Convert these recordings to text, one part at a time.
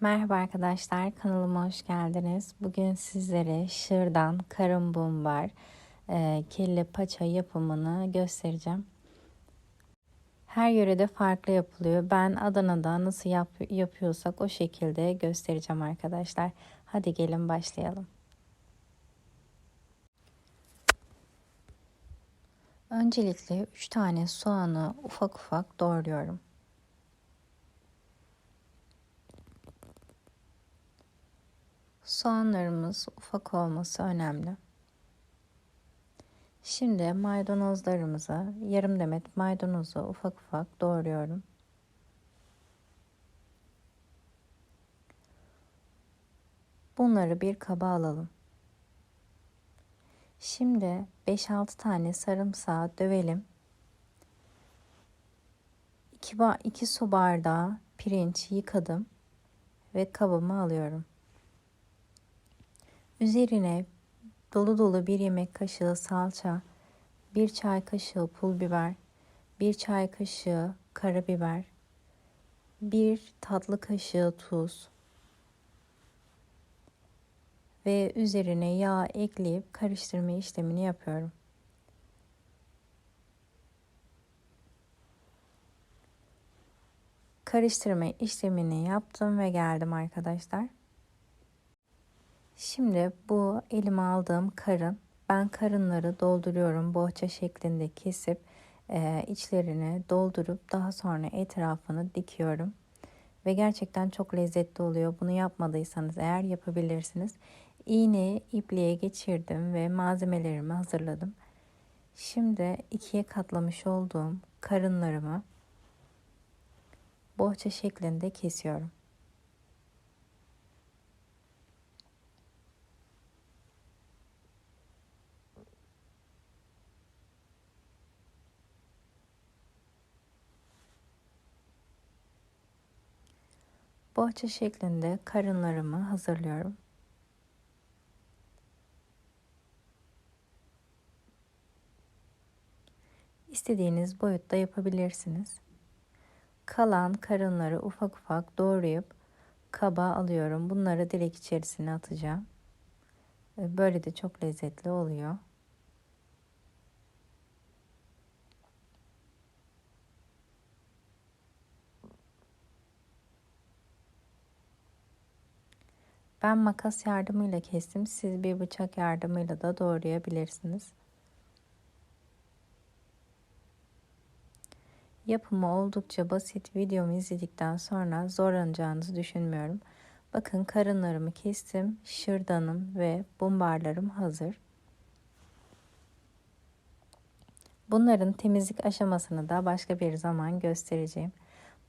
Merhaba arkadaşlar, kanalıma hoş geldiniz. Bugün sizlere şırdan, karın bumbar, e, kelle paça yapımını göstereceğim. Her yörede farklı yapılıyor. Ben Adana'da nasıl yap yapıyorsak o şekilde göstereceğim arkadaşlar. Hadi gelin başlayalım. Öncelikle 3 tane soğanı ufak ufak doğruyorum. Soğanlarımız ufak olması önemli. Şimdi maydanozlarımızı yarım demet maydanozu ufak ufak doğruyorum. Bunları bir kaba alalım. Şimdi 5-6 tane sarımsağı dövelim. 2, 2 su bardağı pirinç yıkadım ve kabıma alıyorum. Üzerine dolu dolu bir yemek kaşığı salça, bir çay kaşığı pul biber, bir çay kaşığı karabiber, bir tatlı kaşığı tuz ve üzerine yağ ekleyip karıştırma işlemini yapıyorum. Karıştırma işlemini yaptım ve geldim arkadaşlar. Şimdi bu elime aldığım karın, ben karınları dolduruyorum bohça şeklinde kesip e, içlerini doldurup daha sonra etrafını dikiyorum. Ve gerçekten çok lezzetli oluyor. Bunu yapmadıysanız eğer yapabilirsiniz. İğneyi ipliğe geçirdim ve malzemelerimi hazırladım. Şimdi ikiye katlamış olduğum karınlarımı bohça şeklinde kesiyorum. Bohça şeklinde karınlarımı hazırlıyorum. İstediğiniz boyutta yapabilirsiniz. Kalan karınları ufak ufak doğrayıp kaba alıyorum. Bunları direkt içerisine atacağım. Böyle de çok lezzetli oluyor. Ben makas yardımıyla kestim. Siz bir bıçak yardımıyla da doğrayabilirsiniz. Yapımı oldukça basit videomu izledikten sonra zorlanacağınızı düşünmüyorum. Bakın karınlarımı kestim. Şırdanım ve bumbarlarım hazır. Bunların temizlik aşamasını da başka bir zaman göstereceğim.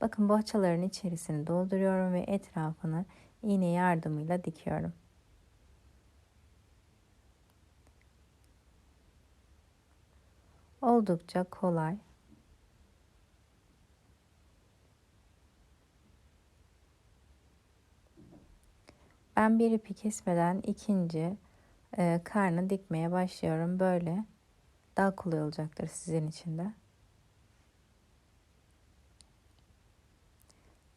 Bakın bohçaların içerisini dolduruyorum ve etrafını iğne yardımıyla dikiyorum. Oldukça kolay. Ben bir ipi kesmeden ikinci e, karnı dikmeye başlıyorum. Böyle daha kolay olacaktır sizin için de.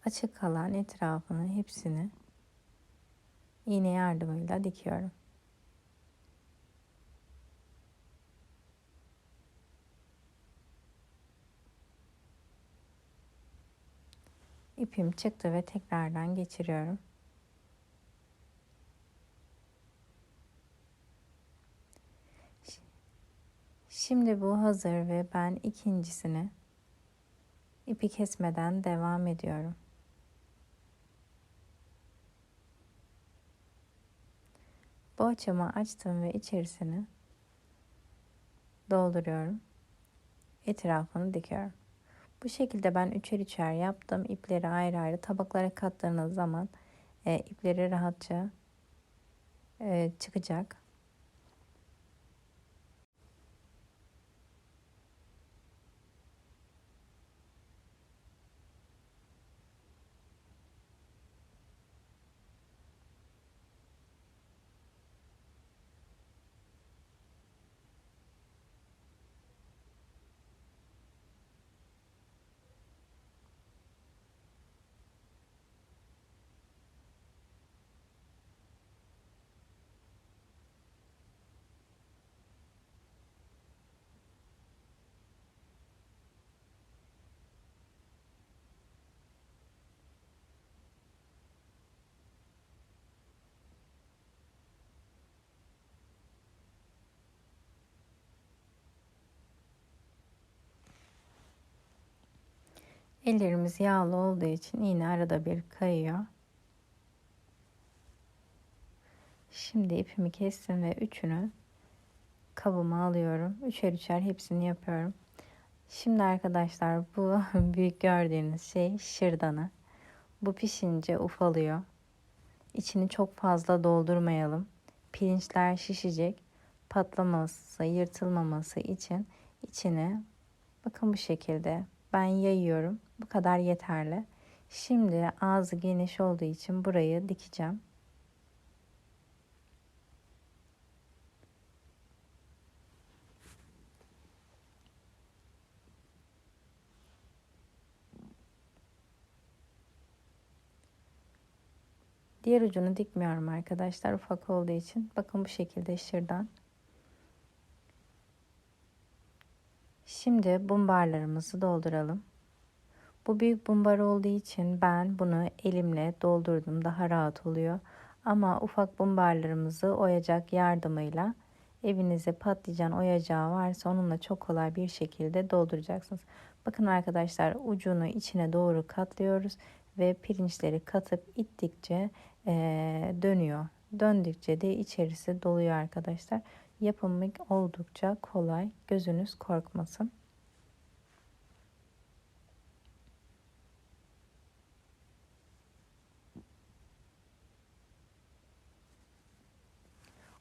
Açık kalan etrafını hepsini iğne yardımıyla dikiyorum. İpim çıktı ve tekrardan geçiriyorum. Şimdi bu hazır ve ben ikincisini ipi kesmeden devam ediyorum. Boğaçamı açtım ve içerisini dolduruyorum. Etrafını dikiyorum. Bu şekilde ben üçer üçer yaptım. İpleri ayrı ayrı tabaklara kattığınız zaman e, ipleri rahatça e, çıkacak. Ellerimiz yağlı olduğu için yine arada bir kayıyor. Şimdi ipimi kestim ve üçünü kabıma alıyorum. Üçer üçer hepsini yapıyorum. Şimdi arkadaşlar bu büyük gördüğünüz şey şırdanı. Bu pişince ufalıyor. İçini çok fazla doldurmayalım. Pirinçler şişecek. Patlaması, yırtılmaması için içine bakın bu şekilde ben yayıyorum. Bu kadar yeterli. Şimdi ağzı geniş olduğu için burayı dikeceğim. Diğer ucunu dikmiyorum arkadaşlar ufak olduğu için. Bakın bu şekilde şırdan. Şimdi bumbarlarımızı dolduralım. Bu büyük bumbar olduğu için ben bunu elimle doldurdum. Daha rahat oluyor. Ama ufak bumbarlarımızı oyacak yardımıyla evinizde patlıcan oyacağı varsa onunla çok kolay bir şekilde dolduracaksınız. Bakın arkadaşlar ucunu içine doğru katlıyoruz ve pirinçleri katıp ittikçe e, dönüyor. Döndükçe de içerisi doluyor arkadaşlar. Yapımı oldukça kolay. Gözünüz korkmasın.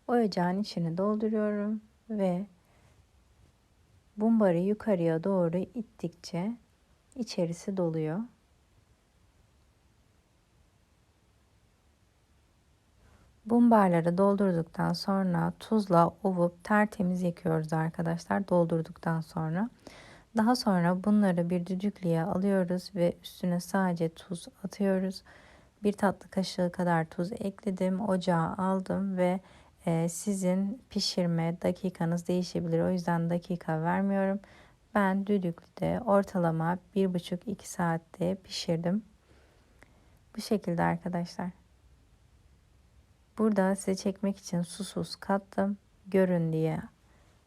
Oyacağın içini dolduruyorum ve bumbarı yukarıya doğru ittikçe içerisi doluyor. Bumbarları doldurduktan sonra tuzla ovup tertemiz yıkıyoruz arkadaşlar doldurduktan sonra. Daha sonra bunları bir düdüklüye alıyoruz ve üstüne sadece tuz atıyoruz. Bir tatlı kaşığı kadar tuz ekledim. Ocağa aldım ve e, sizin pişirme dakikanız değişebilir. O yüzden dakika vermiyorum. Ben düdüklüde ortalama 1,5-2 saatte pişirdim. Bu şekilde arkadaşlar. Burada size çekmek için susuz kattım. Görün diye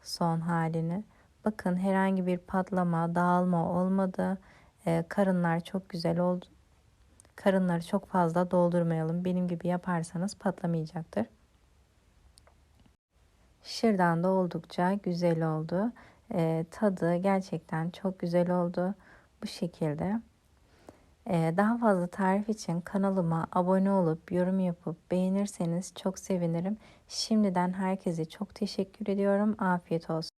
son halini. Bakın herhangi bir patlama, dağılma olmadı. Ee, karınlar çok güzel oldu. Karınları çok fazla doldurmayalım. Benim gibi yaparsanız patlamayacaktır. Şırdan da oldukça güzel oldu. Ee, tadı gerçekten çok güzel oldu. Bu şekilde. Ee, daha fazla tarif için kanalıma abone olup yorum yapıp beğenirseniz çok sevinirim. Şimdiden herkese çok teşekkür ediyorum. Afiyet olsun.